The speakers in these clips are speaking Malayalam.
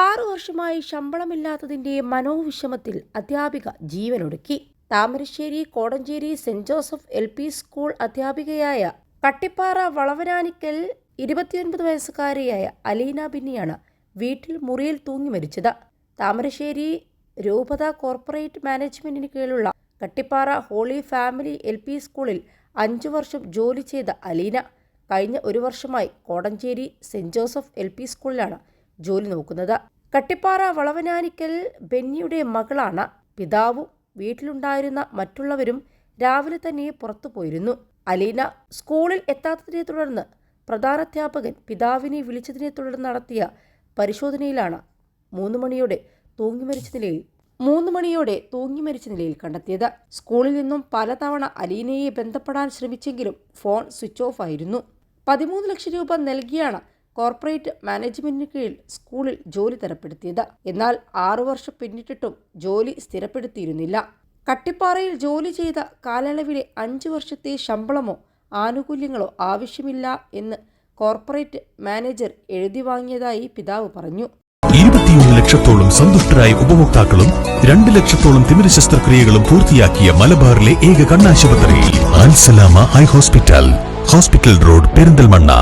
ആറു വർഷമായി ശമ്പളമില്ലാത്തതിന്റെ മനോവിഷമത്തിൽ അധ്യാപിക ജീവനൊടുക്കി. Thamarassery Kodanchery saint Joseph L P school അധ്യാപികയായ കട്ടിപ്പാറ വളവനാനിക്കൽ ഇരുപത്തിയൊൻപത് വയസ്സുകാരിയായ അലീന ബിന്നിയാണ് വീട്ടിൽ മുറിയിൽ തൂങ്ങി മരിച്ചത്. താമരശ്ശേരി രൂപത കോർപ്പറേറ്റ് മാനേജ്മെന്റിന് കീഴിലുള്ള Kattippara holy family L P സ്കൂളിൽ അഞ്ചു വർഷം ജോലി ചെയ്ത അലീന കഴിഞ്ഞ ഒരു വർഷമായി Kodanchery saint Joseph L P സ്കൂളിലാണ് ജോലി നോക്കുന്നത്. കട്ടിപ്പാറ വളവനാനിക്കൽ ബെന്നിയുടെ മകളാണ് പിതാവും വീട്ടിലുണ്ടായിരുന്ന മറ്റുള്ളവരും രാവിലെ തന്നെ പുറത്തു പോയിരുന്നു. അലീന സ്കൂളിൽ എത്താത്തതിനെ തുടർന്ന് പ്രധാനാധ്യാപകൻ പിതാവിനെ വിളിച്ചതിനെ തുടർന്ന് നടത്തിയ പരിശോധനയിലാണ് മൂന്ന് മണിയോടെ തൂങ്ങി മരിച്ച നിലയിൽ മൂന്ന് മണിയോടെ തൂങ്ങി മരിച്ച നിലയിൽ കണ്ടെത്തിയത്. സ്കൂളിൽ നിന്നും പലതവണ അലീനയെ ബന്ധപ്പെടാൻ ശ്രമിച്ചെങ്കിലും ഫോൺ സ്വിച്ച് ഓഫ് ആയിരുന്നു. പതിമൂന്ന് ലക്ഷം രൂപ നൽകിയാണ് കോർപ്പറേറ്റ് മാനേജ്മെന്റിന് കീഴിൽ സ്കൂളിൽ ജോലി തരപ്പെടുത്തിയത്. എന്നാൽ ആറു വർഷം പിന്നിട്ടിട്ടും ജോലി സ്ഥിരപ്പെടുത്തിയിരുന്നില്ല. കട്ടിപ്പാറയിൽ ജോലി ചെയ്ത കാലയളവിലെ അഞ്ചു വർഷത്തെ ശമ്പളമോ ആനുകൂല്യങ്ങളോ ആവശ്യമില്ല എന്ന് കോർപ്പറേറ്റ് മാനേജർ എഴുതി വാങ്ങിയതായി പിതാവ് പറഞ്ഞു. ഇരുപത്തിയൊന്ന് ലക്ഷത്തോളം സന്തുഷ്ടരായ ഉപഭോക്താക്കളും രണ്ട് ലക്ഷത്തോളം തിമിര ശസ്ത്രക്രിയകളും പൂർത്തിയാക്കിയ മലബാറിലെ ഏക കണ്ണാശുപത്രി Al Salama eye hospital. Hospital road Perinthalmanna.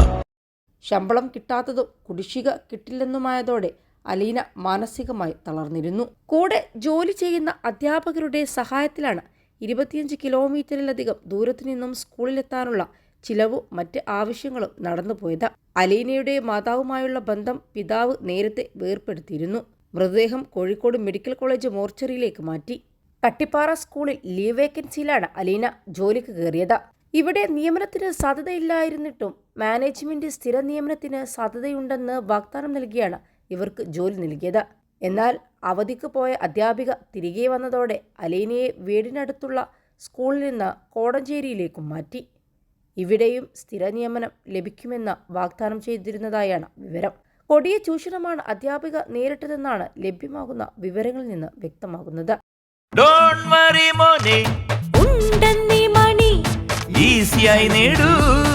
ശമ്പളം കിട്ടാത്തതും കുടിശ്ശിക കിട്ടില്ലെന്നുമായതോടെ അലീന മാനസികമായി തളർന്നിരുന്നു. കൂടെ ജോലി ചെയ്യുന്ന അധ്യാപകരുടെ സഹായത്തിലാണ് ഇരുപത്തിയഞ്ച് കിലോമീറ്ററിലധികം ദൂരത്തു നിന്നും സ്കൂളിലെത്താനുള്ള ചിലവും മറ്റ് ആവശ്യങ്ങളും നടന്നുപോയത് അലീനയുടെ മാതാവുമായുള്ള ബന്ധം പിതാവ് നേരത്തെ വേർപ്പെടുത്തിയിരുന്നു. മൃതദേഹം കോഴിക്കോട് മെഡിക്കൽ കോളേജ് മോർച്ചറിയിലേക്ക് മാറ്റി. കട്ടിപ്പാറ സ്കൂളിൽ ലീവ് വേക്കൻസിയിലാണ് അലീന ജോലിക്ക് കയറിയത്. ഇവിടെ നിയമനത്തിന് സാധ്യതയില്ലായിരുന്നിട്ടും മാനേജ്മെന്റ് സ്ഥിര നിയമനത്തിന് സാധ്യതയുണ്ടെന്ന് വാഗ്ദാനം നൽകിയാണ് ഇവർക്ക് ജോലി നൽകിയത്. എന്നാൽ അവധിക്ക് പോയ അധ്യാപിക തിരികെ വന്നതോടെ അലീനയെ വീടിനടുത്തുള്ള സ്കൂളിൽ നിന്ന് കോടഞ്ചേരിയിലേക്കും മാറ്റി. ഇവിടെയും സ്ഥിര നിയമനം ലഭിക്കുമെന്ന് വാഗ്ദാനം ചെയ്തിരുന്നതായാണ് വിവരം. കൊടിയ ചൂഷണമാണ് അധ്യാപിക നേരിട്ടതെന്നാണ് ലഭ്യമാകുന്ന വിവരങ്ങളിൽ നിന്ന് വ്യക്തമാകുന്നത്. ഡോണ്ട് വറി മോനെ. ഉണ്ടെന്നീ മണി. ഈസിയായി നേടൂ.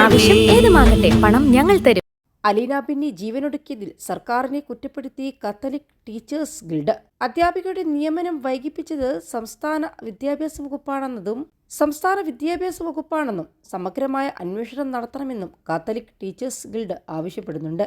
ആവശ്യം ഏതുമാകട്ടെ പണം ഞങ്ങൾ തരും. അലീന ബിന്നി ജീവനൊടുക്കിയതിൽ സർക്കാരിനെ കുറ്റപ്പെടുത്തി കത്തലിക് ടീച്ചേഴ്സ് ഗിൽഡ്. അധ്യാപികയുടെ നിയമനം വൈകിപ്പിച്ചത് സംസ്ഥാന വിദ്യാഭ്യാസ വകുപ്പാണെന്നതും സംസ്ഥാന വിദ്യാഭ്യാസ വകുപ്പാണെന്നും സമഗ്രമായ അന്വേഷണം നടത്തണമെന്നും കാത്തലിക് ടീച്ചേഴ്സ് ഗിൽഡ് ആവശ്യപ്പെടുന്നുണ്ട്.